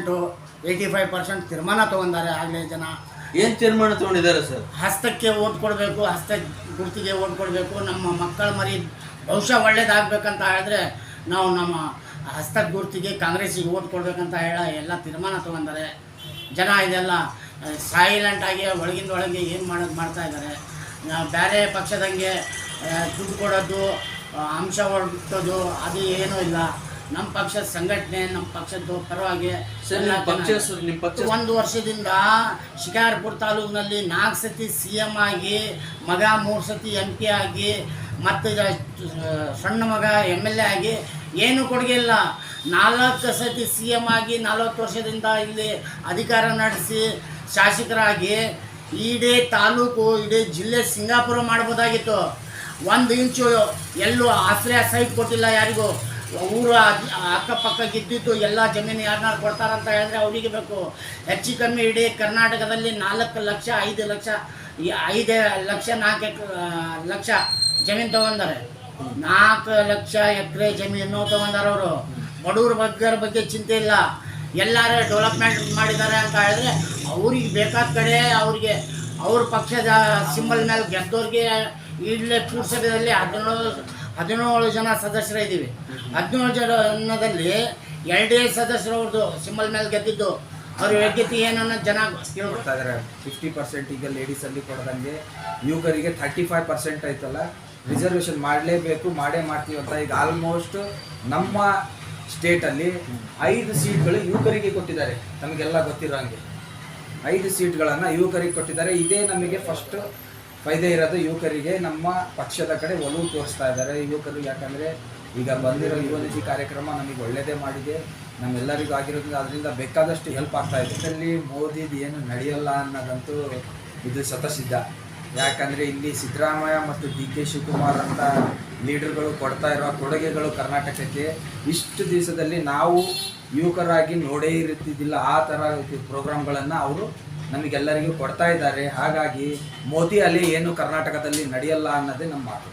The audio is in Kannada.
ಪರ್ಸೆಂಟು ಏಯ್ಟಿ ಫೈವ್ ಪರ್ಸೆಂಟ್ ತೀರ್ಮಾನ ತೊಗೊಂಡಾರೆ ಆಗಲೇ ಜನ. ಏನು ತೀರ್ಮಾನ ತಗೊಂಡಿದ್ದಾರೆ ಸರ್? ಹಸ್ತಕ್ಕೆ ಓಟ್ ಕೊಡಬೇಕು ಹಸ್ತ ಗುರುತಿಗೆ ಓಟ್ ಕೊಡಬೇಕು ನಮ್ಮ ಮಕ್ಕಳ ಮರಿ ಬಹುಶಃ ಒಳ್ಳೇದಾಗಬೇಕಂತ ಹೇಳಿದ್ರೆ ನಾವು ನಮ್ಮ ಹಸ್ತ ಗುರುತಿಗೆ ಕಾಂಗ್ರೆಸ್ಸಿಗೆ ಓಟ್ ಕೊಡಬೇಕಂತ ಹೇಳ ಎಲ್ಲ ತೀರ್ಮಾನ ತೊಗೊಂಡಾರೆ. ಜನ ಇದೆಲ್ಲ ಸೈಲೆಂಟಾಗಿ ಒಳಗಿಂದ ಒಳಗೆ ಏನು ಮಾಡೋದು ಮಾಡ್ತಾ ಇದ್ದಾರೆ. ನಾವು ಬೇರೆ ಪಕ್ಷದಂಗೆ ದುಡ್ಡು ಕೊಡೋದು ಅಂಶ ಹೊರಟೋದು ಅದು ಏನೂ ಇಲ್ಲ. ನಮ್ಮ ಪಕ್ಷದ ಸಂಘಟನೆ ನಮ್ಮ ಪಕ್ಷದ ಪರವಾಗಿ ಸರ್ ನಿಮ್ಮ ಪಕ್ಷ ಸರ್ ನಿಮ್ಮ ಪಕ್ಷ ಒಂದು ವರ್ಷದಿಂದ ಶಿಕಾರ್ಪುರ ತಾಲೂಕಿನಲ್ಲಿ ನಾಲ್ಕು ಸತಿ ಸಿ ಎಂ ಆಗಿ ಮಗ ಮೂರು ಸತಿ ಎಂ ಪಿ ಆಗಿ ಮತ್ತು ಸಣ್ಣ ಮಗ ಎಂ ಎಲ್ ಎ ಆಗಿ ಏನು ಕೊಡುಗೆ ಇಲ್ಲ. ನಾಲ್ಕು ಸತಿ ಸಿ ಎಂ ಆಗಿ ನಲವತ್ತು ವರ್ಷದಿಂದ ಇಲ್ಲಿ ಅಧಿಕಾರ ನಡೆಸಿ ಶಾಸಕರಾಗಿ ಇಡೀ ತಾಲೂಕು ಇಡೀ ಜಿಲ್ಲೆ ಸಿಂಗಾಪುರ ಮಾಡ್ಬೋದಾಗಿತ್ತು ಒಂದು ಇಂಚು ಎಲ್ಲೂ ಆಶ್ರಯ ಸೈಟ್ ಕೊಟ್ಟಿಲ್ಲ ಯಾರಿಗೂ. ಅದ್- ಅಕ್ಕಪಕ್ಕ ಗೆದ್ದಿದ್ದು ಎಲ್ಲ ಜಮೀನು ಯಾರನ್ನಾರು ಕೊಡ್ತಾರಂತ ಹೇಳಿದ್ರೆ ಅವರಿಗೆ ಬೇಕು. ಹೆಚ್ಚು ಕಮ್ಮಿ ಇಡೀ ಕರ್ನಾಟಕದಲ್ಲಿ ನಾಲ್ಕು ಲಕ್ಷ, ಐದು ಲಕ್ಷ ಐದು ಲಕ್ಷ, ನಾಲ್ಕು ಲಕ್ಷ ಜಮೀನು ತಗೊಂಡಾರೆ. ನಾಲ್ಕು ಲಕ್ಷ ಎಕರೆ ಜಮೀನು ತಗೊಂಡಾರ ಅವರು. ಬಡವ್ರ ಬಗ್ಗೆ ಬಗ್ಗೆ ಚಿಂತೆ ಇಲ್ಲ. ಎಲ್ಲಾರು ಡೆವಲಪ್ಮೆಂಟ್ ಮಾಡಿದ್ದಾರೆ ಅಂತ ಹೇಳಿದ್ರೆ ಅವ್ರಿಗೆ ಬೇಕಾದ ಕಡೆ ಅವ್ರಿಗೆ ಅವ್ರ ಪಕ್ಷದ ಸಿಂಬಲ್ ಮೇಲೆ ಗೆದ್ದವ್ರಿಗೆ ಇಲ್ಲೇ ಪುರ್ಸಭೆಯಲ್ಲಿ ಹದಿನೇಳು ಹದಿನೇಳು ಜನ ಸದಸ್ಯರು ಇದ್ದೀವಿ. ಹದಿನೇಳು ಜನದಲ್ಲಿ ಎರಡೇ ಸದಸ್ಯರು ಅವ್ರದ್ದು ಸಿಂಬಲ್ ಮೇಲೆ ಗೆದ್ದಿದ್ದು. ಅವ್ರ ಯೋಗ್ಯತೆ ಏನನ್ನ ಜನ ಕೇಳ್ಬೇಕು ಕೊಡ್ತಾ ಇದಾರೆ ಫಿಫ್ಟಿ ಪರ್ಸೆಂಟ್ ಈಗ ಲೇಡೀಸ್ ಅಲ್ಲಿ ಕೊಡದಂಗೆ ಯುವಕರಿಗೆ ಥರ್ಟಿ ಫೈವ್ ಪರ್ಸೆಂಟ್ ಆಯ್ತಲ್ಲ? ರಿಸರ್ವೇಶನ್ ಮಾಡಲೇಬೇಕು, ಮಾಡೇ ಮಾಡ್ತೀವಿ ಅಂತ ಈಗ ಆಲ್ಮೋಸ್ಟ್ ನಮ್ಮ ಸ್ಟೇಟಲ್ಲಿ ಐದು ಸೀಟ್ಗಳು ಯುವಕರಿಗೆ ಕೊಟ್ಟಿದ್ದಾರೆ. ನಮಗೆಲ್ಲ ಗೊತ್ತಿರೋ ಹಂಗೆ. ಐದು ಸೀಟ್ಗಳನ್ನು ಯುವಕರಿಗೆ ಕೊಟ್ಟಿದ್ದಾರೆ. ಇದೇ ನಮಗೆ ಫಸ್ಟ್ ಫೈದೆ ಇರೋದು ಯುವಕರಿಗೆ ನಮ್ಮ ಪಕ್ಷದ ಕಡೆ ಒಲವು ತೋರಿಸ್ತಾ ಇದ್ದಾರೆ. ಯುವಕರು ಯಾಕಂದರೆ ಈಗ ಬಂದಿರೋ ಯುವನಿಧಿ ಕಾರ್ಯಕ್ರಮ ನಮಗೆ ಒಳ್ಳೆಯದೇ ಮಾಡಿದೆ. ನಮ್ಮೆಲ್ಲರಿಗೂ ಆಗಿರೋದ್ರಿಂದ ಅದರಿಂದ ಬೇಕಾದಷ್ಟು ಹೆಲ್ಪ್ ಆಗ್ತಾ ಇದೆ. ಇದರಲ್ಲಿ ಮೋದಿದು ಏನು ನಡೆಯಲ್ಲ ಅನ್ನೋದಂತೂ ಇದು ಸತಸಿದ್ಧ ಯಾಕಂದರೆ ಇಲ್ಲಿ ಸಿದ್ದರಾಮಯ್ಯ ಮತ್ತು ಡಿ ಕೆ ಶಿವಕುಮಾರ್ ಅಂತ ಲೀಡರ್ಗಳು ಕೊಡ್ತಾ ಇರೋ ಕೊಡುಗೆಗಳು ಕರ್ನಾಟಕಕ್ಕೆ ಇಷ್ಟು ದಿವಸದಲ್ಲಿ ನಾವು ಯುವಕರಾಗಿ ನೋಡೇ ಇರುತ್ತಿದ್ದಿಲ್ಲ. ಆ ಥರ ಪ್ರೋಗ್ರಾಮ್ಗಳನ್ನು ಅವರು ನಮಗೆಲ್ಲರಿಗೂ ಕೊಡ್ತಾ ಇದ್ದಾರೆ. ಹಾಗಾಗಿ ಮೋದಿ ಅಲೆ ಏನು ಕರ್ನಾಟಕದಲ್ಲಿ ನಡೆಯಲ್ಲ ಅನ್ನೋದೇ ನಮ್ಮ ಮಾತು.